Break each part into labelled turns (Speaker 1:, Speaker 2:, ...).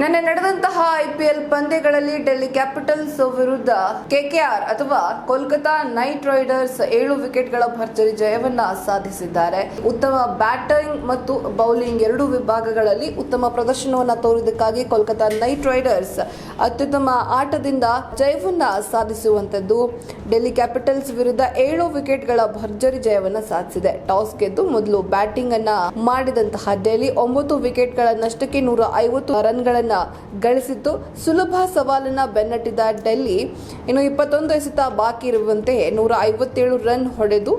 Speaker 1: ನಿನ್ನೆ ನಡೆದಂತಹ ಐಪಿಎಲ್ ಪಂದ್ಯಗಳಲ್ಲಿ ಡೆಲ್ಲಿ ಕ್ಯಾಪಿಟಲ್ಸ್ ವಿರುದ್ಧ ಕೆಕೆಆರ್ ಅಥವಾ ಕೋಲ್ಕತಾ ನೈಟ್ ರೈಡರ್ಸ್ ಏಳು ವಿಕೆಟ್ಗಳ ಭರ್ಜರಿ ಜಯವನ್ನ ಸಾಧಿಸಿದ್ದಾರೆ. ಉತ್ತಮ ಬ್ಯಾಟಿಂಗ್ ಮತ್ತು ಬೌಲಿಂಗ್ ಎರಡೂ ವಿಭಾಗಗಳಲ್ಲಿ ಉತ್ತಮ ಪ್ರದರ್ಶನವನ್ನು ತೋರಿದ್ದಕ್ಕಾಗಿ ಕೋಲ್ಕತಾ ನೈಟ್ ರೈಡರ್ಸ್ ಅತ್ಯುತ್ತಮ ಆಟದಿಂದ ಜಯವನ್ನ ಸಾಧಿಸುವಂತದ್ದು ಡೆಲ್ಲಿ ಕ್ಯಾಪಿಟಲ್ಸ್ ವಿರುದ್ಧ ಏಳು ವಿಕೆಟ್ಗಳ ಭರ್ಜರಿ ಜಯವನ್ನ ಸಾಧಿಸಿದೆ. ಟಾಸ್ ಗೆದ್ದು ಮೊದಲು ಬ್ಯಾಟಿಂಗ್ ಅನ್ನ ಮಾಡಿದಂತಹ ಡೆಲ್ಲಿ ಒಂಬತ್ತು ವಿಕೆಟ್ಗಳ ನಷ್ಟಕ್ಕೆ ನೂರ ಐವತ್ತು ರನ್ಗಳನ್ನ ಗಳಿಸಿತ್ತು. ಸುಲಭ ಸವಾಲನ್ನ ಬೆನ್ನಟ್ಟಿದ ಡೆಲ್ಲಿ ಇನ್ನು ಇಪ್ಪತ್ತೊಂದು ಎಸೆತ ಬಾಕಿ ಇರುವಂತೆ ನೂರ ಐವತ್ತೇಳು ರನ್ ಹೊಡೆದು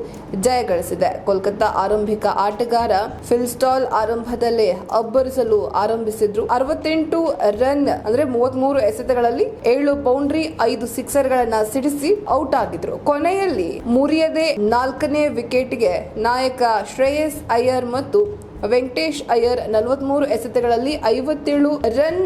Speaker 1: ಜಯ ಗಳಿಸಿದೆ. ಕೋಲ್ಕತ್ತಾ ಆರಂಭಿಕ ಆಟಗಾರ ಫಿಲ್ಸ್ಟಾಲ್ ಆರಂಭದಲ್ಲೇ ಅಬ್ಬರಿಸಲು ಆರಂಭಿಸಿದ್ರು. ಅರವತ್ತೆಂಟು ರನ್ ಅಂದ್ರೆ ಮೂವತ್ಮೂರು ಎಸೆತಗಳಲ್ಲಿ ಏಳು ಬೌಂಡ್ರಿ, ಐದು ಸಿಕ್ಸರ್ ಗಳನ್ನ ಸಿಡಿಸಿ ಔಟ್ ಆಗಿದ್ರು. ಕೊನೆಯಲ್ಲಿ ಮುರಿಯದೆ ನಾಲ್ಕನೇ ವಿಕೆಟ್ಗೆ ನಾಯಕ ಶ್ರೇಯಸ್ ಅಯ್ಯರ್ ಮತ್ತು ವೆಂಕಟೇಶ್ ಅಯ್ಯರ್ ನಲವತ್ಮೂರು ಎಸೆತಗಳಲ್ಲಿ ಐವತ್ತೇಳು ರನ್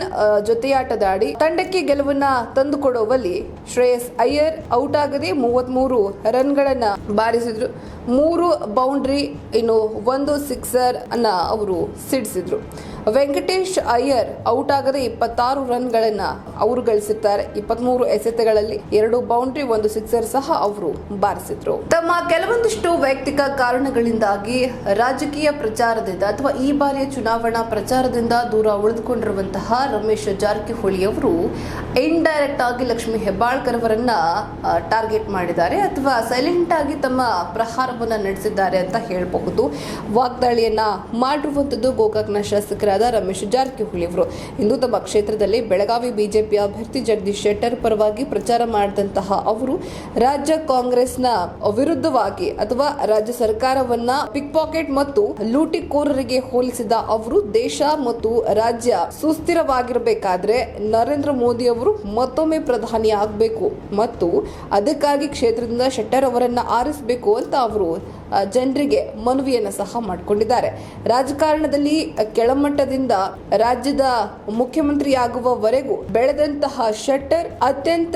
Speaker 1: ಜೊತೆಯಾಟದಾಡಿ ತಂಡಕ್ಕೆ ಗೆಲುವನ್ನ ತಂದುಕೊಡುವಲ್ಲಿ ಶ್ರೇಯಸ್ ಅಯ್ಯರ್ ಔಟ್ ಆಗದೆ ಮೂವತ್ಮೂರು ರನ್ಗಳನ್ನ ಬಾರಿಸಿದ್ರು. ಮೂರು ಬೌಂಡ್ರಿ, ಇನ್ನು ಒಂದು ಸಿಕ್ಸರ್ ಅನ್ನ ಅವರು ಸಿಡಿಸಿದ್ರು. ವೆಂಕಟೇಶ್ ಅಯ್ಯರ್ ಔಟ್ ಆಗದೆ ಇಪ್ಪತ್ತಾರು ರನ್ಗಳನ್ನ ಅವರು ಗಳಿಸಿದ್ದಾರೆ. ಇಪ್ಪತ್ಮೂರು ಎಸೆತಗಳಲ್ಲಿ ಎರಡು ಬೌಂಡ್ರಿ, ಒಂದು ಸಿಕ್ಸರ್ ಸಹ ಅವರು ಬಾರಿಸಿದ್ರು. ತಮ್ಮ ಕೆಲವೊಂದಿಷ್ಟು ವೈಯಕ್ತಿಕ ಕಾರಣಗಳಿಂದಾಗಿ ರಾಜಕೀಯ ಪ್ರಚಾರದಿಂದ ಅಥವಾ ಈ ಬಾರಿಯ ಚುನಾವಣಾ ಪ್ರಚಾರದಿಂದ ದೂರ ಉಳಿದುಕೊಂಡಿರುವಂತಹ ರಮೇಶ್ ಜಾರಕಿಹೊಳಿ ಅವರು ಇಂಡೈರೆಕ್ಟ್ ಆಗಿ ಲಕ್ಷ್ಮಿ ಹೆಬ್ಬಾಳ್ಕರ್ ಅವರನ್ನ ಟಾರ್ಗೆಟ್ ಮಾಡಿದ್ದಾರೆ ಅಥವಾ ಸೈಲೆಂಟ್ ಆಗಿ ತಮ್ಮ ಪ್ರಹಾರವನ್ನ ನಡೆಸಿದ್ದಾರೆ ಅಂತ ಹೇಳಬಹುದು. ವಾಗ್ದಾಳಿಯನ್ನ ಮಾಡಿರುವಂತದ್ದು ಗೋಕಾಕ್ನ ಶಾಸಕರಾದ ರಮೇಶ್ ಜಾರಕಿಹೊಳಿ ಅವರು. ಇಂದು ತಮ್ಮ ಕ್ಷೇತ್ರದಲ್ಲಿ ಬೆಳಗಾವಿ ಬಿಜೆಪಿ ಅಭ್ಯರ್ಥಿ ಜಗದೀಶ್ ಶೆಟ್ಟರ್ ಪರವಾಗಿ ಪ್ರಚಾರ ಮಾಡಿದಂತಹ ಅವರು ರಾಜ್ಯ ಕಾಂಗ್ರೆಸ್ನ ವಿರುದ್ಧವಾಗಿ ಅಥವಾ ರಾಜ್ಯ ಸರ್ಕಾರವನ್ನ ಪಿಕ್ ಪಾಕೆಟ್ ಮತ್ತು ಲೂಟಿಕೋರರಿಗೆ ಹೋಲಿಸಿದ ಅವರು, ದೇಶ ಮತ್ತು ರಾಜ್ಯ ಸುಸ್ಥಿರವಾಗಿರಬೇಕಾದ್ರೆ ನರೇಂದ್ರ ಮೋದಿ ಅವರು ಮತ್ತೊಮ್ಮೆ ಪ್ರಧಾನಿ ಆಗಬೇಕು ಮತ್ತು ಅದಕ್ಕಾಗಿ ಕ್ಷೇತ್ರದಿಂದ ಶೆಟ್ಟರ್ ಅವರನ್ನ ಆರಿಸಬೇಕು ಅಂತ ಅವರು ಜನರಿಗೆ ಮನವಿಯನ್ನು ಸಹ ಮಾಡಿಕೊಂಡಿದ್ದಾರೆ. ರಾಜಕಾರಣದಲ್ಲಿ ಕೆಳಮಟ್ಟದಿಂದ ರಾಜ್ಯದ ಮುಖ್ಯಮಂತ್ರಿಯಾಗುವವರೆಗೂ ಬೆಳೆದಂತಹ ಶೆಟ್ಟರ್ ಅತ್ಯಂತ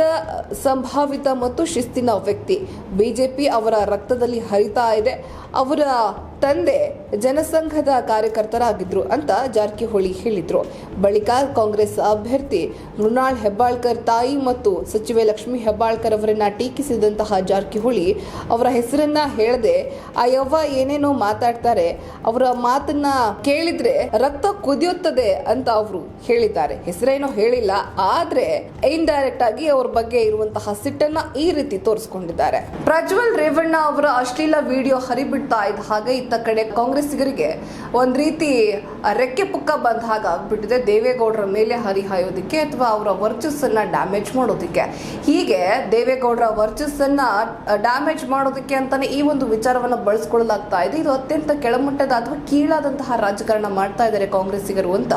Speaker 1: ಸಂಭಾವಿತ ಮತ್ತು ಶಿಸ್ತಿನ ವ್ಯಕ್ತಿ. ಬಿಜೆಪಿ ಅವರ ರಕ್ತದಲ್ಲಿ ಹರಿತಾ ಇದೆ. ಅವರ ತಂದೆ ಜನಸಂಘದ ಕಾರ್ಯಕರ್ತರಾಗಿದ್ರು ಅಂತ ಜಾರಕಿಹೊಳಿ ಹೇಳಿದರು. ಬಳಿಕ ಕಾಂಗ್ರೆಸ್ ಅಭ್ಯರ್ಥಿ ಮೃಣಾಳ್ ಹೆಬ್ಬಾಳ್ಕರ್ ತಾಯಿ ಮತ್ತು ಸಚಿವೆ ಲಕ್ಷ್ಮಿ ಹೆಬ್ಬಾಳ್ಕರ್ ಅವರನ್ನ ಟೀಕಿಸಿದಂತಹ ಜಾರಕಿಹೊಳಿ ಅವರ ಹೆಸರನ್ನ ಹೇಳದೆ ಆ ಯವ್ವ ಏನೇನೋ ಮಾತಾಡ್ತಾರೆ, ಅವರ ಮಾತನ್ನ ಕೇಳಿದ್ರೆ ರಕ್ತ ಕುದಿಯುತ್ತದೆ ಅಂತ ಅವರು ಹೇಳಿದ್ದಾರೆ. ಹೆಸರೇನೋ ಹೇಳಿಲ್ಲ, ಆದ್ರೆ ಇಂಡೈರೆಕ್ಟ್ ಆಗಿ ಅವ್ರ ಬಗ್ಗೆ ಇರುವಂತಹ ಸಿಟ್ಟನ್ನ ಈ ರೀತಿ ತೋರಿಸ್ಕೊಂಡಿದ್ದಾರೆ. ಪ್ರಜ್ವಲ್ ರೇವಣ್ಣ ಅವರ ಅಶ್ಲೀಲ ವಿಡಿಯೋ ಹರಿಬಿಡ್ತಾ ಇದ್ದ ಹಾಗೆ ಇತ್ತ ಕಡೆ ಕಾಂಗ್ರೆಸ್ಸಿಗರಿಗೆ ಒಂದು ರೀತಿ ರೆಕ್ಕೆ ಪುಕ್ಕ ಬಂದ ಹಾಗೆ ಆಗ್ಬಿಟ್ಟಿದೆ. ದೇವೇಗೌಡರ ಮೇಲೆ ಹರಿಹಾಯೋದಕ್ಕೆ ಅಥವಾ ಅವರ ವರ್ಚಸ್ಸನ್ನು ಡ್ಯಾಮೇಜ್ ಮಾಡೋದಕ್ಕೆ. ಹೀಗೆ ದೇವೇಗೌಡರ ವರ್ಚಸ್ಸನ್ನು ಡ್ಯಾಮೇಜ್ ಮಾಡೋದಕ್ಕೆ ಅಂತಾನೆ ಈ ಒಂದು ವಿಚಾರವನ್ನು ಬಳಸ್ಕೊಳ್ಳಲಾಗ್ತಾ ಇದೆ. ಇದು ಅತ್ಯಂತ ಕೆಳಮಟ್ಟದ ಅಥವಾ ಕೀಳಾದಂತಹ ರಾಜಕಾರಣ ಮಾಡ್ತಾ ಇದ್ದಾರೆ ಕಾಂಗ್ರೆಸ್ಸಿಗರು ಅಂತ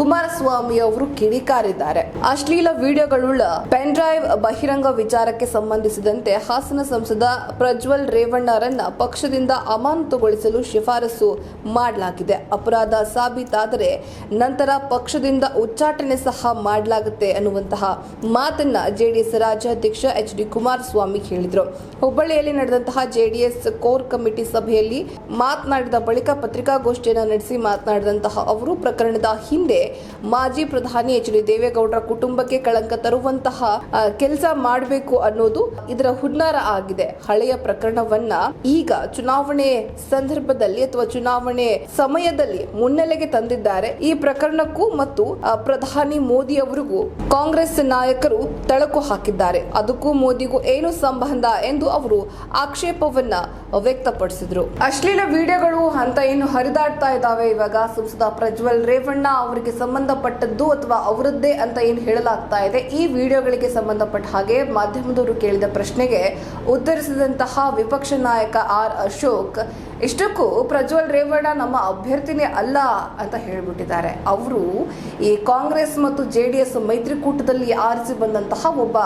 Speaker 1: ಕುಮಾರಸ್ವಾಮಿ ಅವರು ಕಿಡಿಕಾರಿದ್ದಾರೆ. ಅಶ್ಲೀಲ ವಿಡಿಯೋಗಳುಳ್ಳ ಪೆನ್ ಡ್ರೈವ್ ಬಹಿರಂಗ ವಿಚಾರಕ್ಕೆ ಸಂಬಂಧಿಸಿದಂತೆ ಹಾಸನ ಸಂಸದ ಪ್ರಜ್ವಲ್ ರೇವಣ್ಣರನ್ನ ಪಕ್ಷದಿಂದ ಅಮಾನತುಗೊಳಿಸಲು ಶಿಫಾರಸು ಮಾಡಲಾಗಿದೆ. ಅಪರಾಧ ಸಾಬೀತಾದರೆ ನಂತರ ಪಕ್ಷದಿಂದ ಉಚ್ಚಾಟನೆ ಸಹ ಮಾಡಲಾಗುತ್ತೆ ಅನ್ನುವಂತಹ ಮಾತನ್ನ ಜೆಡಿಎಸ್ ರಾಜ್ಯಾಧ್ಯಕ್ಷ ಎಚ್ ಡಿ ಕುಮಾರಸ್ವಾಮಿ ಹೇಳಿದರು. ಹುಬ್ಬಳ್ಳಿಯಲ್ಲಿ ನಡೆದಂತಹ ಜೆಡಿಎಸ್ ಕೋರ್ ಕಮಿಟಿ ಸಭೆಯಲ್ಲಿ ಮಾತನಾಡಿದ ಬಳಿಕ ಪತ್ರಿಕಾಗೋಷ್ಠಿಯನ್ನು ನಡೆಸಿ ಮಾತನಾಡಿದಂತಹ ಅವರು, ಪ್ರಕರಣದ ಹಿಂದೆ ಮಾಜಿ ಪ್ರಧಾನಿ ಎಚ್ ಡಿ ದೇವೇಗೌಡರ ಕುಟುಂಬಕ್ಕೆ ಕಳಂಕ ತರುವಂತಹ ಕೆಲಸ ಮಾಡಬೇಕು ಅನ್ನೋದು ಇದರ ಹುನ್ನಾರ ಆಗಿದೆ. ಹಳೆಯ ಪ್ರಕರಣವನ್ನ ಈಗ ಚುನಾವಣೆ ಸಂದರ್ಭದಲ್ಲಿ ಅಥವಾ ಚುನಾವಣೆ ಸಮಯದಲ್ಲಿ ಮುನ್ನೆಲೆಗೆ ತಂದಿದ್ದಾರೆ. ಈ ಪ್ರಕರಣಕ್ಕೂ ಮತ್ತು ಪ್ರಧಾನಿ ಮೋದಿ ಅವರಿಗೂ ಕಾಂಗ್ರೆಸ್ ನಾಯಕರು ತಳಕು ಹಾಕಿದ್ದಾರೆ. ಅದಕ್ಕೂ ಮೋದಿಗೂ ಏನು ಸಂಬಂಧ ಎಂದು ಅವರು ಆಕ್ಷೇಪವನ್ನ ವ್ಯಕ್ತಪಡಿಸಿದ್ರು. ಅಶ್ಲೀಲ ವಿಡಿಯೋಗಳು ಅಂತ ಏನು ಹರಿದಾಡ್ತಾ ಇದ್ದಾವೆ ಇವಾಗ. ಸಂಸದ ಪ್ರಜ್ವಲ್ ರೇವಣ್ಣ ಅವರಿಗೆ ಸಂಬಂಧಪಟ್ಟದ್ದು ಅಥವಾ ಅವರದ್ದೇ ಅಂತ ಏನು ಹೇಳಲಾಗ್ತಾ ಇದೆ. ಈ ವಿಡಿಯೋಗಳಿಗೆ ಸಂಬಂಧಪಟ್ಟ ಹಾಗೆ ಮಾಧ್ಯಮದವರು ಕೇಳಿದ ಪ್ರಶ್ನೆಗೆ ಉತ್ತರಿಸಿದಂತಹ ವಿಪಕ್ಷ ನಾಯಕ ಆರ್ ಅಶೋಕ್ ಇಷ್ಟಕ್ಕೂ ಪ್ರಜ್ವಲ್ ರೇವಣ್ಣ ನಮ್ಮ ಅಭ್ಯರ್ಥಿನೇ ಅಲ್ಲ ಅಂತ ಹೇಳಿಬಿಟ್ಟಿದ್ದಾರೆ. ಅವರು ಈ ಕಾಂಗ್ರೆಸ್ ಮತ್ತು ಜೆ ಡಿ ಎಸ್ ಮೈತ್ರಿಕೂಟದಲ್ಲಿ ಆರಿಸಿ ಬಂದಂತಹ ಒಬ್ಬ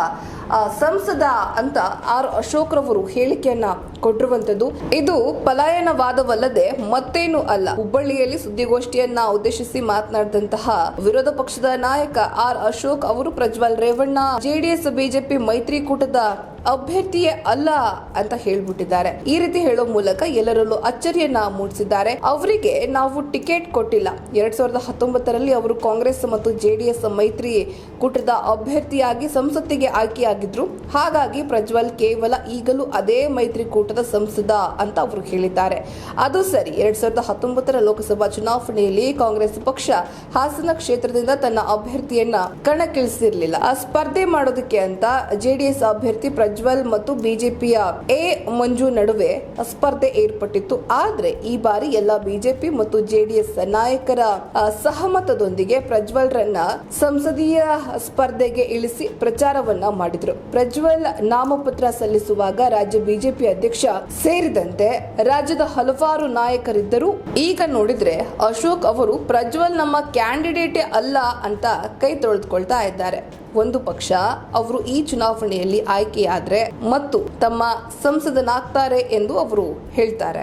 Speaker 1: ಸಂಸದ ಅಂತ ಆರ್ ಅಶೋಕ್ ರವರು ಹೇಳಿಕೆಯನ್ನ ಕೊಟ್ಟಿರುವಂತದ್ದು ಇದು ಪಲಾಯನವಾದವಲ್ಲದೆ ಮತ್ತೇನು ಅಲ್ಲ. ಹುಬ್ಬಳ್ಳಿಯಲ್ಲಿ ಸುದ್ದಿಗೋಷ್ಠಿಯನ್ನ ಉದ್ದೇಶಿಸಿ ಮಾತನಾಡಿದಂತಹ ವಿರೋಧ ಪಕ್ಷದ ನಾಯಕ ಆರ್ ಅಶೋಕ್ ಅವರು ಪ್ರಜ್ವಲ್ ರೇವಣ್ಣ, ಜೆಡಿಎಸ್, ಬಿಜೆಪಿ ಮೈತ್ರಿಕೂಟದ ಅಭ್ಯರ್ಥಿಯೇ ಅಲ್ಲ ಅಂತ ಹೇಳ್ಬಿಟ್ಟಿದ್ದಾರೆ. ಈ ರೀತಿ ಹೇಳೋ ಮೂಲಕ ಎಲ್ಲರಲ್ಲೂ ಅಚ್ಚರಿಯನ್ನ ಮೂಡಿಸಿದ್ದಾರೆ. ಅವರಿಗೆ ನಾವು ಟಿಕೆಟ್ ಕೊಟ್ಟಿಲ್ಲ. ಎರಡ್ ಸಾವಿರದ ಹತ್ತೊಂಬತ್ತರಲ್ಲಿ ಅವರು ಕಾಂಗ್ರೆಸ್ ಮತ್ತು ಜೆಡಿಎಸ್ ಮೈತ್ರಿ ಕೂಟದ ಅಭ್ಯರ್ಥಿಯಾಗಿ ಸಂಸತ್ತಿಗೆ ಆಯ್ಕೆಯಾಗಿದ್ರು. ಹಾಗಾಗಿ ಪ್ರಜ್ವಲ್ ಕೇವಲ ಈಗಲೂ ಅದೇ ಮೈತ್ರಿಕೂಟದ ಸಂಸದ ಅಂತ ಅವರು ಹೇಳಿದ್ದಾರೆ. ಅದು ಸರಿ, ಎರಡ್ ಸಾವಿರದ ಹತ್ತೊಂಬತ್ತರ ಲೋಕಸಭಾ ಚುನಾವಣೆಯಲ್ಲಿ ಕಾಂಗ್ರೆಸ್ ಪಕ್ಷ ಹಾಸನ ಕ್ಷೇತ್ರದಿಂದ ತನ್ನ ಅಭ್ಯರ್ಥಿಯನ್ನ ಕಣಕ್ಕಿಳಿಸಿರ್ಲಿಲ್ಲ. ಆ ಸ್ಪರ್ಧೆ ಮಾಡೋದಕ್ಕೆ ಅಂತ ಜೆಡಿಎಸ್ ಅಭ್ಯರ್ಥಿ ಪ್ರಜ್ವಲ್ ಮತ್ತು ಬಿಜೆಪಿಯ ಎ ಮಂಜು ನಡುವೆ ಸ್ಪರ್ಧೆ ಏರ್ಪಟ್ಟಿತ್ತು. ಆದ್ರೆ ಈ ಬಾರಿ ಎಲ್ಲ ಬಿಜೆಪಿ ಮತ್ತು ಜೆಡಿಎಸ್ ನಾಯಕರ ಸಹಮತದೊಂದಿಗೆ ಪ್ರಜ್ವಲ್ ರನ್ನ ಸಂಸದೀಯ ಸ್ಪರ್ಧೆಗೆ ಇಳಿಸಿ ಪ್ರಚಾರವನ್ನ ಮಾಡಿದ್ರು. ಪ್ರಜ್ವಲ್ ನಾಮಪತ್ರ ಸಲ್ಲಿಸುವಾಗ ರಾಜ್ಯ ಬಿಜೆಪಿ ಅಧ್ಯಕ್ಷ ಸೇರಿದಂತೆ ರಾಜ್ಯದ ಹಲವಾರು ನಾಯಕರಿದ್ದರು. ಈಗ ನೋಡಿದ್ರೆ ಅಶೋಕ್ ಅವರು ಪ್ರಜ್ವಲ್ ನಮ್ಮ ಕ್ಯಾಂಡಿಡೇಟೇ ಅಲ್ಲ ಅಂತ ಕೈ ತೊಳೆದುಕೊಳ್ತಾ ಇದ್ದಾರೆ. ಒಂದು ಪಕ್ಷ ಅವರು ಈ ಚುನಾವಣೆಯಲ್ಲಿ ಆಯ್ಕೆಯಾದ್ರೆ ಮತ್ತು ತಮ್ಮ ಸಂಸದನಾಗ್ತಾರೆ ಎಂದು ಅವರು ಹೇಳ್ತಾರೆ.